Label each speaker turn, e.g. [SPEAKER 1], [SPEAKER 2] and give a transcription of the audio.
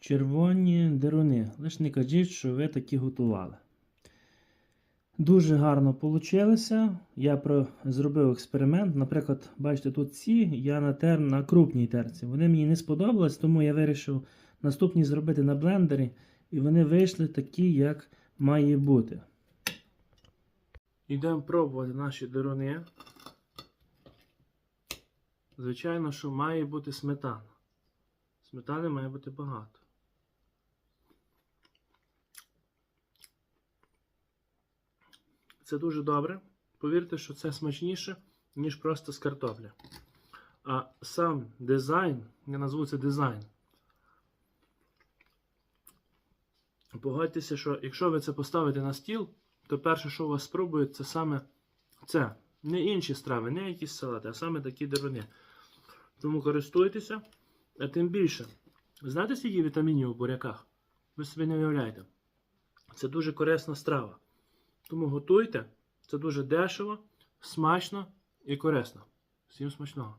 [SPEAKER 1] червоні деруни. Лиш не кажіть, що ви такі готували. Дуже гарно вийшло. Я про... зробив експеримент. Наприклад, бачите, тут ці я натер на крупній терці. Вони мені не сподобались, тому я вирішив наступні зробити на блендері. І вони вийшли такі, як має бути. Йдемо пробувати наші деруни. Звичайно, що має бути сметана. Сметани має бути багато. Це дуже добре. Повірте, що це смачніше, ніж просто з картопля. А сам дизайн, я назву це дизайн. Погодьтеся, що якщо ви це поставите на стіл, то перше, що у вас спробують, це саме це. Не інші страви, не якісь салати, а саме такі деруни. Тому користуйтеся, а тим більше. Знаєте, скільки вітамінів у буряках? Ви собі не уявляєте. Це дуже корисна страва. Тому готуйте. Це дуже дешево, смачно і корисно. Всім смачного!